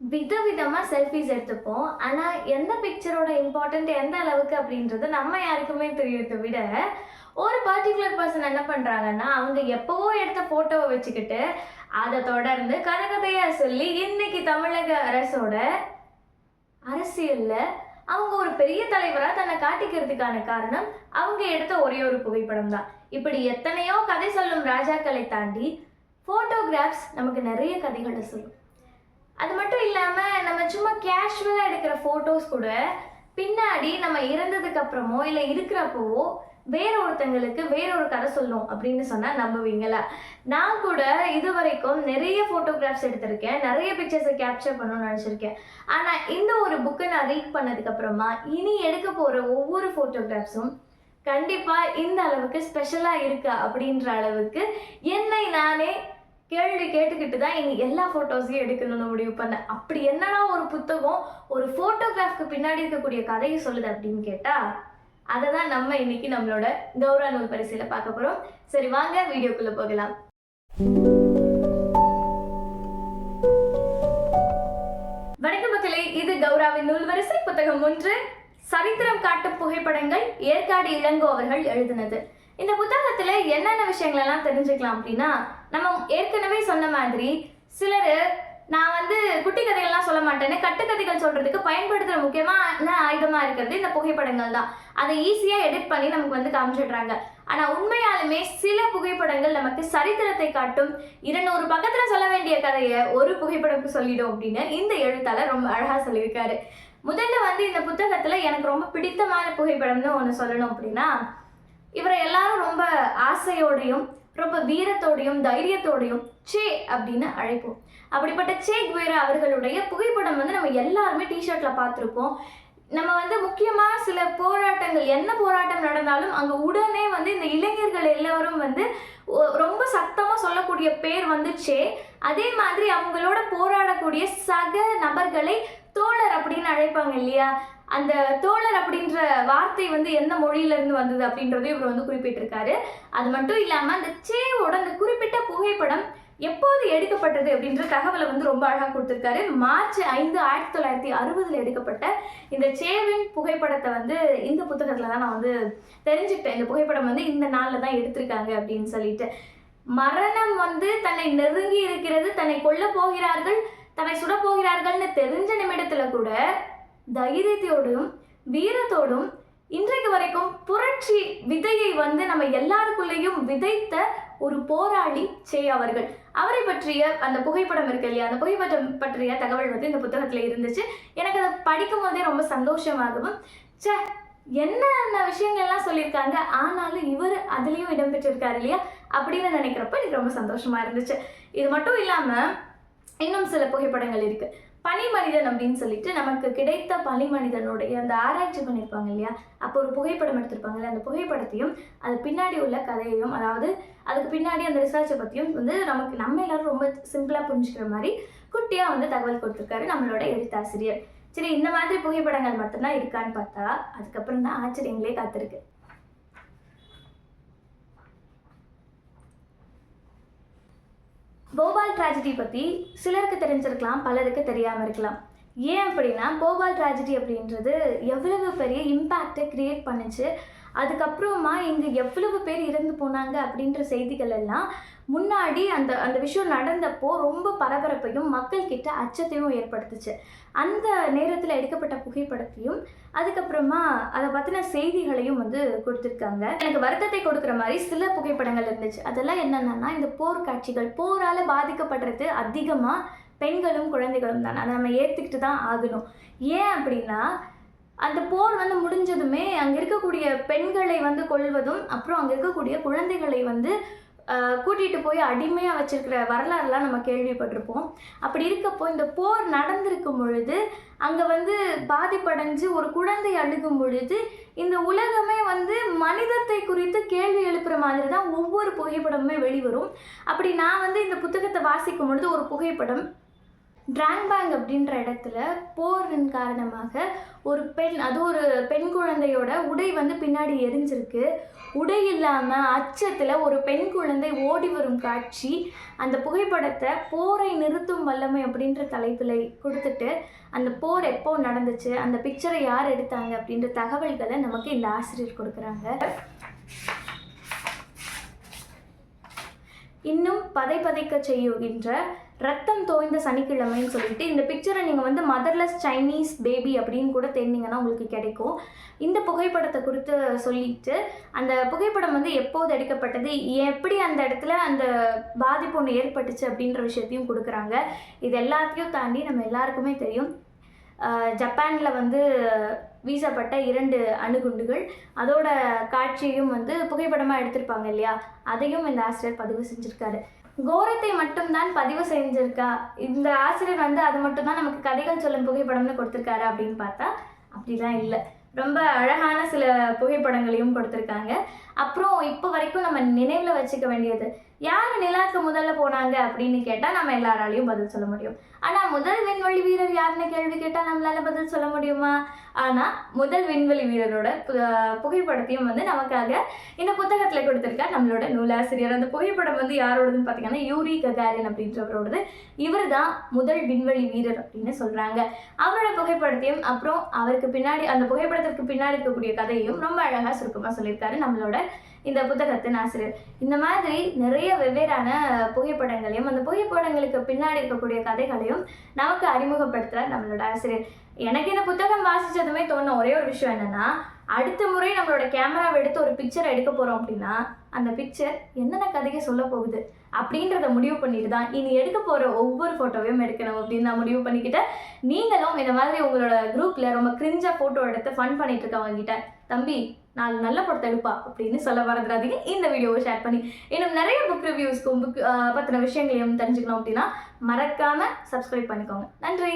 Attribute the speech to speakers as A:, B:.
A: விதவிதமாக செல்ஃபிஸ் எடுத்துப்போம். ஆனால் எந்த பிக்சரோட இம்பார்ட்டண்ட் எந்த அளவுக்கு அப்படின்றது நம்ம யாருக்குமே தெரியறத விட ஒரு பர்டிகுலர் பர்சன் என்ன பண்ணுறாங்கன்னா அவங்க எப்போவோ எடுத்த ஃபோட்டோவை வச்சுக்கிட்டு அதை தொடர்ந்து கதை சொல்லி இன்னைக்கு தமிழக அரசோட அரசியலில் அவங்க ஒரு பெரிய தலைவராக தன்னை காட்டிக்கிறதுக்கான காரணம் அவங்க எடுத்த ஒரே ஒரு புகைப்படம் தான். இப்படி எத்தனையோ கதை சொல்லும் ராஜாக்களை தாண்டி ஃபோட்டோகிராஃப்ஸ் நமக்கு நிறைய கதைகளை சொல்லும். அது மட்டும் இல்லாமல் நம்ம சும்மா கேஷுவலாக எடுக்கிற ஃபோட்டோஸ் கூட பின்னாடி நம்ம இறந்ததுக்கு அப்புறமோ இல்லை இருக்கிறப்போவோ வேற ஒருத்தங்களுக்கு வேற ஒரு கதை சொல்லும் அப்படின்னு சொன்னால் நம்புவீங்களா நான் கூட இது வரைக்கும் நிறைய ஃபோட்டோகிராஃப்ஸ் எடுத்திருக்கேன். நிறைய பிக்சர்ஸை கேப்சர் பண்ணணும்னு நினச்சிருக்கேன். ஆனால் இந்த ஒரு புக்கை நான் ரீட் பண்ணதுக்கப்புறமா இனி எடுக்க போகிற ஒவ்வொரு ஃபோட்டோகிராஃப்ஸும் கண்டிப்பாக இந்த அளவுக்கு ஸ்பெஷலாக இருக்கா அப்படின்ற அளவுக்கு என்னை நானே கேள்வி கேட்டுக்கிட்டு தான் இனி எல்லா ஃபோட்டோஸையும் எடுக்கணும்னு முடிவு பண்ணேன் அப்படி என்னன்னா ஒரு புத்தகம் ஒரு ஃபோட்டோகிராஃப்க்கு பின்னாடி இருக்கக்கூடிய கதையை சொல்லுது அப்படின்னு கேட்டால் அதை தான் நம்ம இன்னைக்கு நம்மளோட கௌரவ நூல் பரிசையில் பார்க்க போகிறோம் சரி வாங்க வீடியோக்குள்ளே போகலாம். வணக்கம் மக்களே இது கௌராவின் நூல் வரிசை. புத்தகம் ஒன்று சரித்திரம் காட்டும் புகைப்படங்கள் ஏற்காடு இளங்கோ அவர்கள் எழுதினது. இந்த புத்தகத்துல என்னென்ன விஷயங்கள் எல்லாம் தெரிஞ்சுக்கலாம் அப்படின்னா நம்ம ஏற்கனவே சொன்ன மாதிரி சிலர் நான் வந்து குட்டி கதைகள்லாம் சொல்ல மாட்டேன்னு கட்டுக்கதைகள் சொல்றதுக்கு பயன்படுத்துகிற முக்கியமான ஆயுதமா இருக்கிறது இந்த புகைப்படங்கள் தான். அதை ஈஸியாக எடிட் பண்ணி நமக்கு வந்து காமிச்சிடுறாங்க. ஆனால் உண்மையாலுமே சில புகைப்படங்கள் நமக்கு சரித்திரத்தை காட்டும். இருநூறு பக்கத்தில் சொல்ல வேண்டிய கதையை ஒரு புகைப்படம் சொல்லிடும் அப்படின்னு இந்த எழுத்தாளர் ரொம்ப அழகாக சொல்லியிருக்காரு. முதல்ல வந்து இந்த புத்தகத்தில் எனக்கு ரொம்ப பிடித்தமான புகைப்படம்னு ஒன்று சொல்லணும் அப்படின்னா இவரை எல்லாரும் ரொம்ப ஆசையோடையும் ரொம்ப வீரத்தோடையும் தைரியத்தோடையும் சே அப்படின்னு அழைப்போம். அப்படிப்பட்ட சே குவேரா அவர்களுடைய புகைப்படம் வந்து நம்ம எல்லாருமே டிஷர்ட்ல பார்த்துருப்போம். நம்ம வந்து முக்கியமாக சில போராட்டங்கள் என்ன போராட்டம் நடந்தாலும் அங்கே உடனே வந்து இந்த இளைஞர்கள் எல்லாரும் வந்து ரொம்ப சத்தமாக சொல்லக்கூடிய பேர் வந்து சே. அதே மாதிரி அவங்களோட போராடக்கூடிய சக நபர்களை தோழர் அப்படின்னு அழைப்பாங்க இல்லையா? அந்த தோழர் அப்படின்ற வார்த்தை வந்து எந்த மொழியில இருந்து வந்தது அப்படின்றதையும் இவர் வந்து குறிப்பிட்டிருக்காரு. அது மட்டும் இல்லாமல் அந்த சேவோட அந்த குறிப்பிட்ட புகைப்படம் எப்போது எடுக்கப்பட்டது அப்படின்ற தகவலை வந்து ரொம்ப அழகாக கொடுத்துருக்காரு. மார்ச் ஐந்து ஆயிரத்தி தொள்ளாயிரத்தி அறுபதில் எடுக்கப்பட்ட இந்த சேவின் புகைப்படத்தை வந்து இந்த புத்தகத்தில் தான் நான் வந்து தெரிஞ்சுக்கிட்டேன். இந்த புகைப்படம் வந்து இந்த நாளில் தான் எடுத்திருக்காங்க அப்படின்னு சொல்லிட்டு. மரணம் வந்து தன்னை நெருங்கி இருக்கிறது தன்னை கொல்ல போகிறார்கள் தன்னை சுட போகிறார்கள்னு தெரிஞ்ச நிமிடத்தில் கூட தைரியத்தோடும் வீரத்தோடும் இன்றைக்கு வரைக்கும் புரட்சி விதையை வந்து நம்ம எல்லாருக்குள்ளேயும் விதைத்த ஒரு போராளி சே அவர்கள். அவரை பற்றிய அந்த புகைப்படம் இருக்கு இல்லையா? அந்த புகைப்படம் பற்றிய தகவல் வந்து இந்த புத்தகத்தில் இருந்துச்சு. எனக்கு அதை படிக்கும் போதே ரொம்ப சந்தோஷமாகவும் ச்சே என்னென்ன விஷயங்கள்லாம் சொல்லியிருக்காங்க ஆனாலும் இவர் அதுலேயும் இடம்பெற்றிருக்காரு இல்லையா? அப்படின்னு நினைக்கிறப்ப எனக்கு ரொம்ப சந்தோஷமாக இருந்துச்சு. இது மட்டும் இல்லாமல் இன்னும் சில புகைப்படங்கள் இருக்குது பனி மனிதன் அப்படின்னு சொல்லிட்டு நமக்கு கிடைத்த பனி மனிதனுடைய அந்த ஆராய்ச்சி பண்ணியிருப்பாங்க இல்லையா? அப்போ ஒரு புகைப்படம் எடுத்திருப்பாங்கல்ல அந்த புகைப்படத்தையும் அது பின்னாடி உள்ள கதையையும் அதாவது அதுக்கு பின்னாடி அந்த ரிசர்ச்சை பற்றியும் வந்து நமக்கு நம்ம எல்லாரும் ரொம்ப சிம்பிளாக புரிஞ்சுக்கிற மாதிரி குட்டியாக வந்து தகவல் கொடுத்துருக்காரு நம்மளோட எழுத்தாசிரியர். சரி இந்த மாதிரி புகைப்படங்கள் மட்டும்தான் இருக்கான்னு பார்த்தா அதுக்கப்புறம் தான் ஆச்சரியங்களே காத்திருக்கு. போபால் ட்ராஜடி பற்றி சிலருக்கு தெரிஞ்சிருக்கலாம் பலருக்கு தெரியாமல் இருக்கலாம். ஏன் அப்படின்னா போபால் ட்ராஜடி அப்படின்றது எவ்வளவு பெரிய இம்பேக்டை க்ரியேட் பண்ணுச்சு அதுக்கப்புறமா இங்கே எவ்வளவு பேர் இறந்து போனாங்க அப்படின்ற செய்திகள் எல்லாம் முன்னாடி அந்த அந்த விஷயம் நடந்தப்போ ரொம்ப பரபரப்பையும் மக்கள்கிட்ட அச்சத்தையும் ஏற்படுத்துச்சு. அந்த நேரத்தில் எடுக்கப்பட்ட புகைப்படத்தையும் அதுக்கப்புறமா அதை பற்றின செய்திகளையும் வந்து கொடுத்துருக்காங்க. எனக்கு வருத்தத்தை கொடுக்குற மாதிரி சில புகைப்படங்கள் இருந்துச்சு. அதெல்லாம் என்னென்னா இந்த போர் காட்சிகள் போரால் பாதிக்கப்படுறது அதிகமாக பெண்களும் குழந்தைகளும் தான். அதை நம்ம ஏற்றுக்கிட்டு தான் ஆகணும். ஏன் அப்படின்னா அந்த போர் வந்து முடிஞ்சதுமே அங்கே இருக்கக்கூடிய பெண்களை வந்து கொள்வதும் அப்புறம் அங்கே இருக்கக்கூடிய குழந்தைகளை வந்து கூட்டிகிட்டு போய் அடிமையாக வச்சிருக்கிற வரலாறுலாம் நம்ம கேள்விப்பட்டிருப்போம். அப்படி இருக்கப்போ இந்த போர் நடந்திருக்கும் பொழுது அங்கே வந்து பாதிப்படைஞ்சு ஒரு குழந்தை அழுகும் பொழுது இந்த உலகமே வந்து மனிதத்தை குறித்து கேள்வி எழுப்புகிற மாதிரி தான் ஒவ்வொரு புகைப்படமுமே வெளிவரும். அப்படி நான் வந்து இந்த புத்தகத்தை வாசிக்கும் பொழுது ஒரு புகைப்படம் டிராங்பேங் அப்படின்ற இடத்துல போரின் காரணமாக ஒரு பெண் அது ஒரு பெண் குழந்தையோட உடை வந்து பின்னாடி எரிஞ்சிருக்கு. உடை இல்லாமல் அச்சத்தில் ஒரு பெண் குழந்தை ஓடி வரும் காட்சி. அந்த புகைப்படத்தை போரை நிறுத்தும் வல்லமை அப்படின்ற தலைப்பில் கொடுத்துட்டு அந்த போர் எப்போ நடந்துச்சு அந்த பிக்சரை யார் எடுத்தாங்க அப்படின்ற தகவல்களை நமக்கு இந்த ஆசிரியர் கொடுக்குறாங்க. இன்னும் பதை பதைக்க செய்யுகின்ற ரத்தம் தோய்ந்த சனிக்கிழமைன்னு சொல்லிட்டு இந்த பிக்சரை நீங்கள் வந்து மதர்லெஸ் சைனீஸ் பேபி அப்படின்னு கூட தேடினீங்கன்னா உங்களுக்கு கிடைக்கும். இந்த புகைப்படத்தை குறித்து சொல்லிட்டு அந்த புகைப்படம் வந்து எப்போது எடுக்கப்பட்டது எப்படி அந்த இடத்துல அந்த பாதிப்பு ஒன்று ஏற்பட்டுச்சு அப்படின்ற விஷயத்தையும் கொடுக்குறாங்க. இது எல்லாத்தையும் தாண்டி நம்ம எல்லாருக்குமே தெரியும். ஜப்பானில் வந்து வீசப்பட்ட இரண்டு அணுகுண்டுகள். அதோட காட்சியையும் வந்து புகைப்படமாக எடுத்திருப்பாங்க இல்லையா? அதையும் இந்த ஆசிரியர் பதிவு செஞ்சுருக்காரு. கோரத்தை மட்டும்தான் பதிவு செஞ்சுருக்கா? இந்த ஆசிரியர் வந்து அது மட்டும்தான் நமக்கு கதைகள் சொல்லும் புகைப்படம்னு கொடுத்துருக்காரு அப்படின்னு பார்த்தா அப்படிலாம் இல்லை. ரொம்ப அழகான சில புகைப்படங்களையும் கொடுத்துருக்காங்க. அப்புறம் இப்போ வரைக்கும் நம்ம நினைவில் வச்சுக்க வேண்டியது யார் நிலாக்கு முதல்ல போனாங்க அப்படின்னு கேட்டால் நம்ம எல்லாராலையும் பதில் சொல்ல முடியும். ஆனால் முதல் விண்வெளி வீரர் யாருன்னு கேள்வி கேட்டால் நம்மளால பதில் சொல்ல முடியுமா? ஆனால் முதல் விண்வெளி வீரரோட பு- புகைப்படத்தையும் வந்து நமக்காக இந்த புத்தகத்தில் கொடுத்துருக்கார். நம்மளோட நூலாசிரியர். அந்த புகைப்படம் வந்து யாரோடதுன்னு பார்த்தீங்கன்னா யூரி ககாரின் அப்படின்றவரோடது. இவர் தான் முதல் விண்வெளி வீரர் அப்படின்னு சொல்கிறாங்க அவரோட புகைப்படத்தையும் அப்புறம் அவருக்கு பின்னாடி அந்த புகைப்படத்திற்கு பின்னாடி இருக்கக்கூடிய கதையும் ரொம்ப அழகாக சுருக்கமாக சொல்லியிருக்காரு நம்மளோட இந்த புத்தகத்தின் ஆசிரியர். இந்த மாதிரி நிறைய வெவ்வேறான புகைப்படங்களையும் அந்த புகைப்படங்களுக்கு பின்னாடி இருக்கக்கூடிய கதைகளையும் நமக்கு அறிமுகப்படுத்துகிறார் நம்மளோட ஆசிரியர். எனக்கு இந்த புத்தகம் வாசிச்சதுமே தோணும் ஒரே ஒரு விஷயம் என்னன்னா அடுத்த முறை நம்மளோட கேமராவை எடுத்து ஒரு பிக்சர் எடுக்க போகிறோம் அப்படின்னா அந்த பிக்சர் என்னென்ன கதையை சொல்ல போகுது? அப்படின்றத முடிவு பண்ணிட்டு தான் இனி எடுக்க போகிற ஒவ்வொரு ஃபோட்டோவையும் எடுக்கணும் அப்படின்னு நான் முடிவு பண்ணிக்கிட்டேன். நீங்களும் இந்த மாதிரி உங்களோட குரூப்பில் ரொம்ப கிரிஞ்சாக ஃபோட்டோ எடுத்து ஃபன் பண்ணிட்டு இருக்கவங்க கிட்ட தம்பி நாலு நல்ல படத்தை எடுப்பா அப்படின்னு சொல்ல மறந்துடாதீங்க. இந்த வீடியோவை ஷேர் பண்ணி இன்னும் நிறைய புக் ரிவ்யூஸ்க்கும் புக் பற்றின விஷயங்களையும் தெரிஞ்சுக்கணும் அப்படின்னா மறக்காமல் சப்ஸ்கிரைப் பண்ணிக்கோங்க. நன்றி!